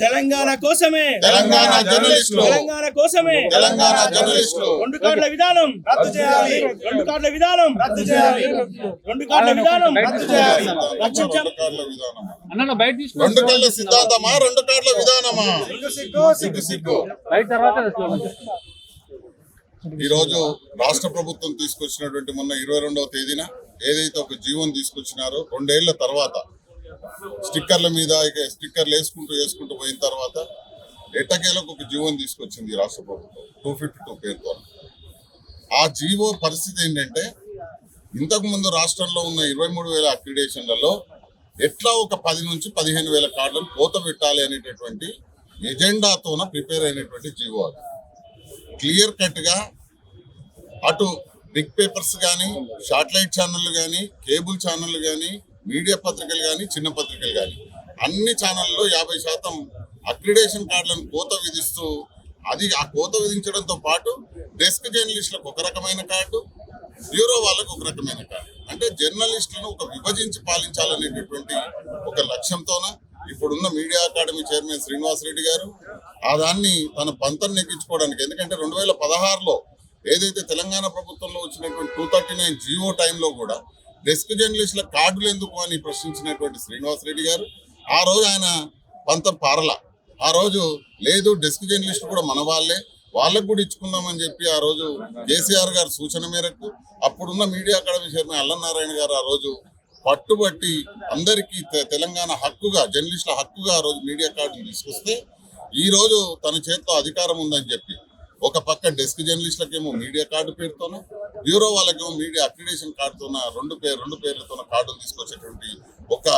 తెలంగాణ కోసమే. తెలంగాణ జర్నలిస్టులు. తెలంగాణ కోసమే. తెలంగాణ జర్నలిస్టులు. రెండు కార్డుల విధానం. రద్దు చేయాలి. రెండు కార్డుల విధానం. రద్దు చేయాలి. రెండు కార్డుల విధానం. రద్దు చేయాలి. రక్షించాం. కార్డుల అన్న బయట తీసుకో. రెండు కళ్ళ సిద్ధాంతమా? రెండు కార్డుల విధానమా? సిగ్గు. సిగ్గు బయట తర్వాత తీసుకో. ఈ రోజు రాష్ట్ర ప్రభుత్వం తీసుకొచ్చినటువంటి మొన్న ఇరవై రెండవ తేదీన ఏదైతే ఒక జీవోని తీసుకొచ్చినారో రెండేళ్ళ తర్వాత స్టిక్కర్ల మీద ఇక స్టిక్కర్లు వేసుకుంటూ వేసుకుంటూ పోయిన తర్వాత ఎట్టకేలకు ఒక జీవోని తీసుకొచ్చింది రాష్ట్ర ప్రభుత్వం టూ ఫిఫ్టీ టూ పేరుతో ఆ జీవో పరిస్థితి ఏంటంటే ఇంతకుముందు రాష్ట్రంలో ఉన్న ఇరవై మూడు వేల అక్రిడేషన్లలో ఎట్లా ఒక పది నుంచి పదిహేను వేల కార్డులను కోత పెట్టాలి అనేటటువంటి ఎజెండాతోన ప్రిపేర్ అయినటువంటి జీవో అది. క్లియర్ కట్గా అటు బిగ్ పేపర్స్ కానీ శాటిలైట్ ఛానళ్ళు కానీ కేబుల్ ఛానళ్ళు కానీ మీడియా పత్రికలు కానీ చిన్న పత్రికలు కానీ అన్ని ఛానళ్ళలో యాభై శాతం అక్రిడేషన్ కార్డులను కోత విధిస్తూ అది ఆ కోత విధించడంతో పాటు డెస్క్ జర్నలిస్టులకు ఒక రకమైన కార్డు బ్యూరో వాళ్ళకు ఒక రకమైన కార్డు. అంటే జర్నలిస్టులను ఒక విభజించి పాలించాలనేటటువంటి ఒక లక్ష్యంతోన ఇప్పుడున్న media academy chairman Srinivas Reddy గారు ఆ దాన్ని తన పంతం నెగ్గించుకోవడానికి ఎందుకంటే రెండు వేల పదహారులో ఏదైతే తెలంగాణ ప్రభుత్వంలో వచ్చినటువంటి టూ థర్టీ నైన్ జియో టైంలో కూడా డెస్క్ జర్నలిస్టుల కార్డులు ఎందుకు అని ప్రశ్నించినటువంటి శ్రీనివాస్ రెడ్డి గారు ఆ రోజు ఆయన పంతం పారల. ఆ రోజు లేదు డెస్క్ జర్నలిస్ట్ కూడా మన వాళ్ళే వాళ్ళకు కూడా ఇచ్చుకుందామని చెప్పి ఆ రోజు కేసీఆర్ గారు సూచన మేరకు అప్పుడున్న మీడియా అకాడమీ చైర్మన్ అల్లనారాయణ గారు ఆ రోజు పట్టుబట్టి అందరికీ తె- తెలంగాణ హక్కుగా జర్నలిస్టుల హక్కుగా ఆ రోజు మీడియా కార్డులు తీసుకొస్తే ఈ రోజు తన చేతిలో అధికారం ఉందని చెప్పి ఒక పక్క డెస్క్ జర్నలిస్టులకేమో మీడియా కార్డు పేరుతోనూ బ్యూరో వాళ్ళకు మీడియా అక్రిడేషన్ కార్డుతోన రెండు పేరు రెండు పేర్లతోన కార్డులు తీసుకొచ్చేటువంటి ఒక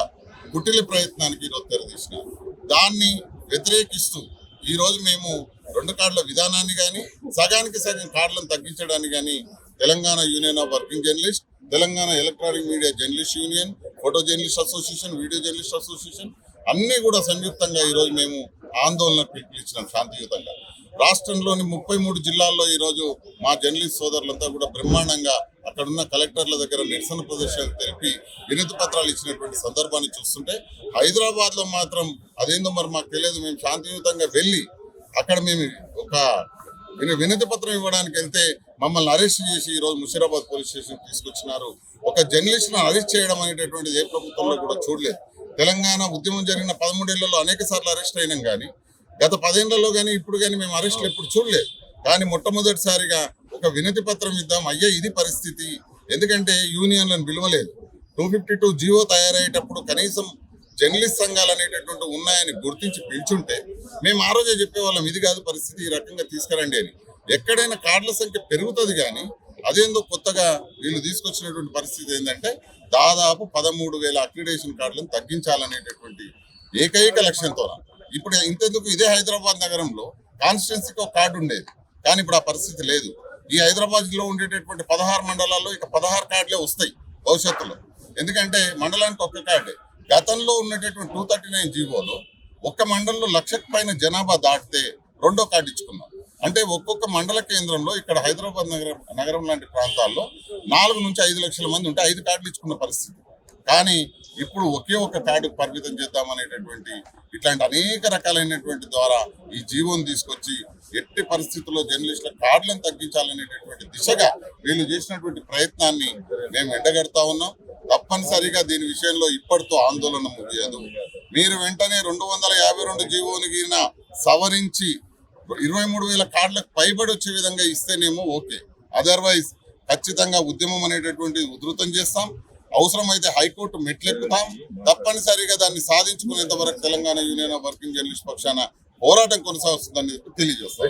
కుటిలి ప్రయత్నానికి ఈరోజు తెరదీసినారు దాన్ని వ్యతిరేకిస్తూ ఈరోజు మేము రెండు కార్డుల విధానాన్ని కానీ సగానికి సగం కార్డులను తగ్గించడానికి కానీ Telangana union of working journalist Telangana electronic media journalist union photo journalist association video journalist association అన్నీ కూడా సంయుక్తంగా ఈరోజు మేము ఆందోళన పిలుపునిచ్చినాం శాంతియుతంగా. రాష్ట్రంలోని ముప్పై మూడు జిల్లాల్లో ఈరోజు మా జర్నలిస్ట్ సోదరులంతా కూడా బ్రహ్మాండంగా అక్కడున్న కలెక్టర్ల దగ్గర నిరసన ప్రదర్శనలు తెలిపి వినతి పత్రాలు ఇచ్చినటువంటి సందర్భాన్ని చూస్తుంటే హైదరాబాద్లో మాత్రం అదేందో మరి మాకు తెలియదు. మేము శాంతియుతంగా వెళ్ళి అక్కడ మేము ఒక వినతి పత్రం ఇవ్వడానికి వెళ్తే మమ్మల్ని అరెస్ట్ చేసి ఈ రోజు ముషీరాబాద్ పోలీస్ స్టేషన్ తీసుకొచ్చినారు. ఒక జర్నలిస్ట్ను అరెస్ట్ చేయడం అనేటటువంటిది ఏ ప్రభుత్వంలో కూడా చూడలేదు. తెలంగాణ ఉద్యమం జరిగిన పదమూడేళ్ళలో అనేక సార్లు అరెస్ట్ అయినాం కానీ గత పదేళ్ళలో కానీ ఇప్పుడు కానీ మేము అరెస్టులు ఎప్పుడు చూడలేదు కానీ మొట్టమొదటిసారిగా ఒక వినతి పత్రం ఇద్దాం అయ్యా ఇది పరిస్థితి. ఎందుకంటే యూనియన్లను విలువలేదు టూ ఫిఫ్టీ టూ జీవో తయారయ్యేటప్పుడు కనీసం జర్నలిస్ట్ సంఘాలు అనేటటువంటి ఉన్నాయని గుర్తించి పిలుచుంటే మేము ఆ రోజే చెప్పేవాళ్ళం ఇది కాదు పరిస్థితి ఈ రకంగా తీసుకురండి అని. ఎక్కడైనా కార్డుల సంఖ్య పెరుగుతుంది కానీ అదేందో కొత్తగా వీళ్ళు తీసుకొచ్చినటువంటి పరిస్థితి ఏంటంటే దాదాపు పదమూడు వేల అక్రిడేషన్ కార్డులను తగ్గించాలనేటటువంటి ఏకైక లక్ష్యంతో ఇప్పుడు ఇంతెందుకు ఇదే హైదరాబాద్ నగరంలో కాన్స్టిట్యున్సీకి ఒక కార్డు ఉండేది. కానీ ఇప్పుడు ఆ పరిస్థితి లేదు. ఈ హైదరాబాద్లో ఉండేటటువంటి పదహారు మండలాల్లో ఇక పదహారు కార్డులే వస్తాయి భవిష్యత్తులో. ఎందుకంటే మండలానికి ఒక్క కార్డే. గతంలో ఉన్నటువంటి టూ థర్టీ నైన్ జీవోలో ఒక్క మండలంలో లక్షకు పైన జనాభా దాటితే రెండో కార్డు ఇచ్చుకున్నాం. అంటే ఒక్కొక్క మండల కేంద్రంలో ఇక్కడ హైదరాబాద్ నగరం నగరం లాంటి ప్రాంతాల్లో నాలుగు నుంచి ఐదు లక్షల మంది ఉంటే ఐదు కార్డులు ఇచ్చుకున్న పరిస్థితి. కానీ ఇప్పుడు ఒకే ఒక కార్డు పరిమితం చేద్దామనేటటువంటి ఇట్లాంటి అనేక రకాలైనటువంటి ద్వారా ఈ జీవోని తీసుకొచ్చి ఎట్టి పరిస్థితుల్లో జర్నలిస్టుల కార్డులను తగ్గించాలనేటటువంటి దిశగా వీళ్ళు చేసినటువంటి ప్రయత్నాన్ని మేము ఎండగడతా ఉన్నాం. తప్పనిసరిగా దీని విషయంలో ఇప్పటితో ఆందోళన ముగియదు. మీరు వెంటనే రెండు వందల యాభై రెండు జీవోని గిన సవరించి ఇరవై మూడు వేల కార్డులకు పైబడి వచ్చే విధంగా ఇస్తేనేమో ఓకే. అదర్వైజ్ ఖచ్చితంగా ఉద్యమం అనేటటువంటి ఉధృతం చేస్తాం. అవసరమైతే హైకోర్టు మెట్లెక్కుతాం. తప్పనిసరిగా దాన్ని సాధించుకునేంత వరకు Telangana union of working journalist పక్షాన పోరాటం కొనసాగుతుందని తెలియజేస్తాం